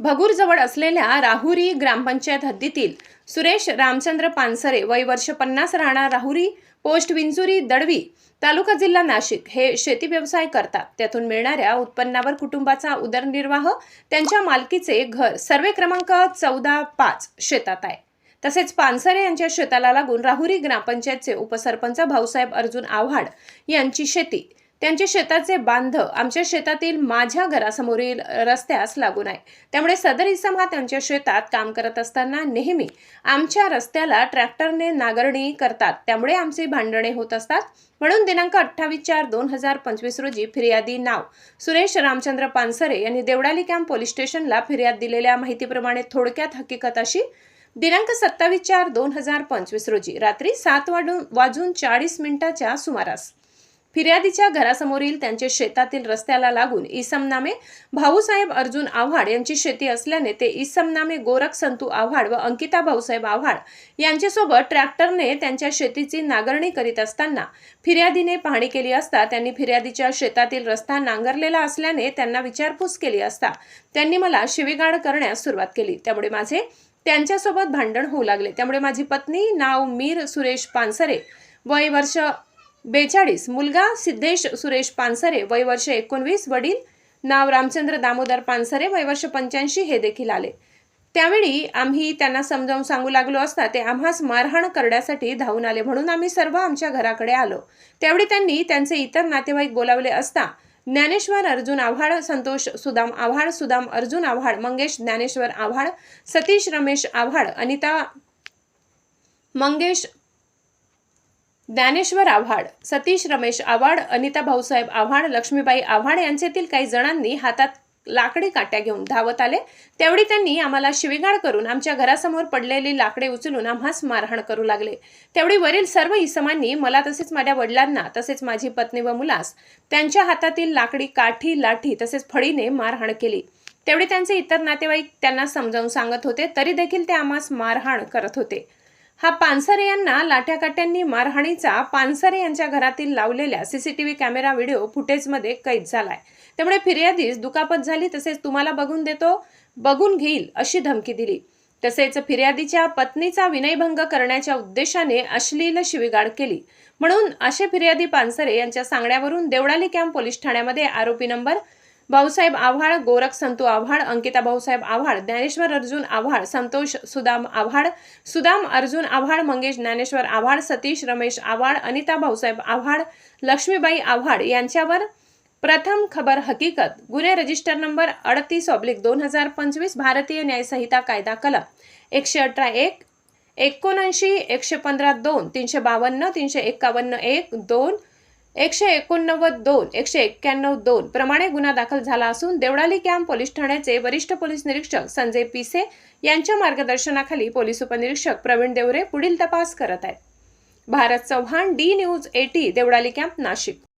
भगूरजवळ असलेल्या राहुरी ग्रामपंचायत हद्दीतील सुरेश रामचंद्र पानसरे वय वर्ष पन्नास राहणार राहुरी पोस्ट विंचुरी दडवी तालुका जिल्हा नाशिक हे शेती व्यवसाय करतात. त्यातून मिळणाऱ्या उत्पन्नावर कुटुंबाचा उदरनिर्वाह त्यांच्या मालकीचे घर सर्वे क्रमांक चौदा पाच शेतात आहे. तसेच पानसरे यांच्या शेताला लागून राहुरी ग्रामपंचायतचे उपसरपंच भाऊसाहेब अर्जुन आव्हाड यांची शेती त्यांचे शेताचे बांध आमच्या शेतातील माझ्या घरासमोरील रस्त्यास लागून आहे. त्यामुळे सदर इसम हा त्यांच्या शेतात काम करत असताना नेहमी आमच्या रस्त्याला ट्रॅक्टरने नांगरणी करतात. त्यामुळे आमचे भांडणे होत असतात. म्हणून दिनांक अठ्ठावीस चार दोन हजार पंचवीस रोजी फिर्यादी नाव सुरेश रामचंद्र पानसरे यांनी देवडाली कॅम्प पोलीस स्टेशनला फिर्याद दिलेल्या माहितीप्रमाणे थोडक्यात हकीकत अशी दिनांक सत्तावीस चार दोन हजार पंचवीस रोजी रात्री सात वाजून वाजून चाळीस मिनिटाच्या सुमारास फिर्यादीच्या घरासमोरील त्यांचे शेतातील रस्त्याला लागून इसमनामे भाऊसाहेब अर्जुन आव्हाड यांची शेती असल्याने ते इसमनामे गोरख संतू आव्हाड व अंकिता भाऊसाहेब आव्हाड यांच्यासोबत ट्रॅक्टरने त्यांच्या शेतीची नांगरणी करीत असताना फिर्यादीने पाहणी केली असता त्यांनी फिर्यादीच्या शेतातील रस्ता नांगरलेला असल्याने त्यांना विचारपूस केली असता त्यांनी मला शिवीगाळ करण्यास सुरुवात केली. त्यामुळे माझे त्यांच्यासोबत भांडण होऊ लागले. त्यामुळे माझी पत्नी नाव मीर सुरेश पानसरे वय वर्ष बेचाळीस. मुलगा सिद्धेश सुरेश पानसरे वय वर्ष एकोणवीस. वडील नाव रामचंद्र दामोदर पानसरे वय वर्ष पंच्याऐंशी हे देखील आले. त्यावेळी आम्ही त्यांना समजावून सांगू लागलो असता ते आम्हास मारहाण करण्यासाठी धावून आले म्हणून आम्ही सर्व आमच्या घराकडे आलो. त्यावेळी त्यांनी त्यांचे इतर नातेवाईक बोलावले असता ज्ञानेश्वर अर्जुन आव्हाड संतोष सुदाम आव्हाड सुदाम अर्जुन आव्हाड मंगेश ज्ञानेश्वर आव्हाड सतीश रमेश आव्हाड अनिता मंगेश ज्ञानेश्वर आव्हाड सतीश रमेश आव्हाड अनिता भाऊसाहेब आव्हाड लक्ष्मीबाई आव्हाड यांच्यातील काही जणांनी हातात लाकडी काट्या घेऊन धावत आले. तेवढी त्यांनी आम्हाला शिवीगाळ करून आमच्या घरासमोर पडलेली लाकडे उचलून आम्हास मारहाण करू लागले. तेवढी वरील सर्व इसमांनी मला तसेच माझ्या वडिलांना तसेच माझी पत्नी व मुलास त्यांच्या हातातील लाकडी काठी लाठी तसेच फळीने मारहाण केली. तेवढे त्यांचे इतर नातेवाईक त्यांना समजावून सांगत होते तरी देखील ते आम्हास मारहाण करत होते. हा पानसरे यांना लाठ्याकाट्यांनी मारहाणीचा पानसरे यांच्या घरातील लावलेल्या सीसीटीव्ही कॅमेरा व्हिडिओ फुटेजमध्ये कैद झालाय. त्यामुळे फिर्यादीस दुखापत झाली तसेच तुम्हाला बघून देतो बघून घेईल अशी धमकी दिली. तसेच फिर्यादीच्या पत्नीचा विनयभंग करण्याच्या उद्देशाने अश्लील शिवीगाळ केली. म्हणून असे फिर्यादी पानसरे यांच्या सांगण्यावरून देवळाली कॅम्प पोलीस ठाण्यामध्ये आरोपी नंबर भाऊसाहेब आव्हाड गोरख संतू आव्हाड अंकिता भाऊसाहेब आव्हाड ज्ञानेश्वर अर्जुन आव्हाड संतोष सुदाम आव्हाड सुदाम अर्जुन आव्हाड मंगेश ज्ञानेश्वर आव्हाड सतीश रमेश आव्हाड अनिता भाऊसाहेब आव्हाड लक्ष्मीबाई आव्हाड यांच्यावर प्रथम खबर हकीकत. गुन्हे रजिस्टर नंबर अडतीस ऑब्लिक दोन हजार पंचवीस भारतीय न्यायसंहिता कायदा कलम एकशे अठरा एक एकोणऐंशी एकशे पंधरा दोन तीनशे बावन्न तीनशे एक्कावन्न एक दोन एकशे एकोणनव्वद दोन एकशे एक्क्याण्णव दोन प्रमाणे गुन्हा दाखल झाला असून देवळाली कॅम्प पोलीस ठाण्याचे वरिष्ठ पोलीस निरीक्षक संजय पिसे यांच्या मार्गदर्शनाखाली पोलीस उपनिरीक्षक प्रवीण देवरे पुढील तपास करत आहेत. Bharat Chavan D news at Deolali camp Nashik.